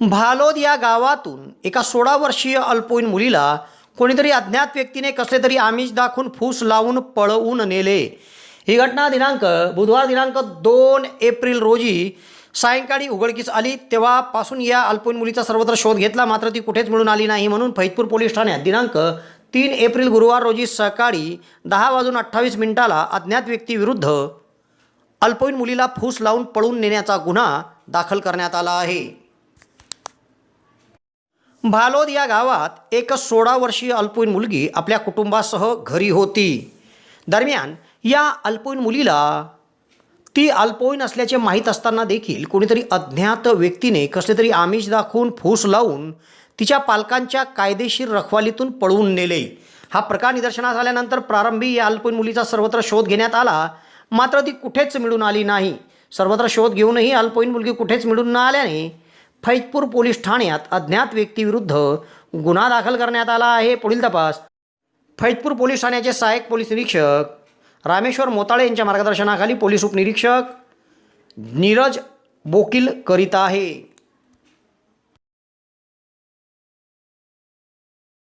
भालोद या गावातून एका सोळा वर्षीय अल्पवयीन मुलीला कोणीतरी अज्ञात व्यक्तीने कसले तरी आमिष दाखवून फूस लावून पळवून नेले. ही घटना दिनांक बुधवार दिनांक दोन एप्रिल रोजी सायंकाळी उघडकीस आली. तेव्हापासून या अल्पवयीन मुलीचा सर्वत्र शोध घेतला. मात्र ती कुठेच मिळून आली नाही म्हणून फैतपूर पोलीस ठाण्यात दिनांक तीन एप्रिल गुरुवार रोजी सकाळी दहा वाजून अठ्ठावीस मिनिटाला अज्ञात व्यक्तीविरुद्ध अल्पवयीन मुलीला फूस लावून पळून नेण्याचा गुन्हा दाखल करण्यात आला आहे. भालोद या गावात एक सोळा वर्षीय अल्पवयीन मुलगी आपल्या कुटुंबासह घरी होती. दरम्यान या अल्पवयीन मुलीला ती अल्पवयीन असल्याचे माहीत असताना देखील कोणीतरी अज्ञात व्यक्तीने कसले तरी आमिष दाखवून फूस लावून तिच्या पालकांच्या कायदेशीर रखवालीतून पळवून नेले. हा प्रकार निदर्शनास आल्यानंतर प्रारंभी या अल्पवयीन मुलीचा सर्वत्र शोध घेण्यात आला. मात्र ती कुठेच मिळून आली नाही. सर्वत्र शोध घेऊनही अल्पवयीन मुलगी कुठेच मिळून न आल्याने फैजपूर पोलीस ठाण्यात अज्ञात व्यक्तीविरुद्ध गुन्हा दाखल करण्यात आला आहे. पुढील तपास. फैजपूर पोलीस ठाण्याचे सहाय्यक पोलीस निरीक्षक रामेश्वर मोताळे यांच्या मार्गदर्शनाखाली पोलीस उपनिरीक्षक नीरज बोकील करीत आहे.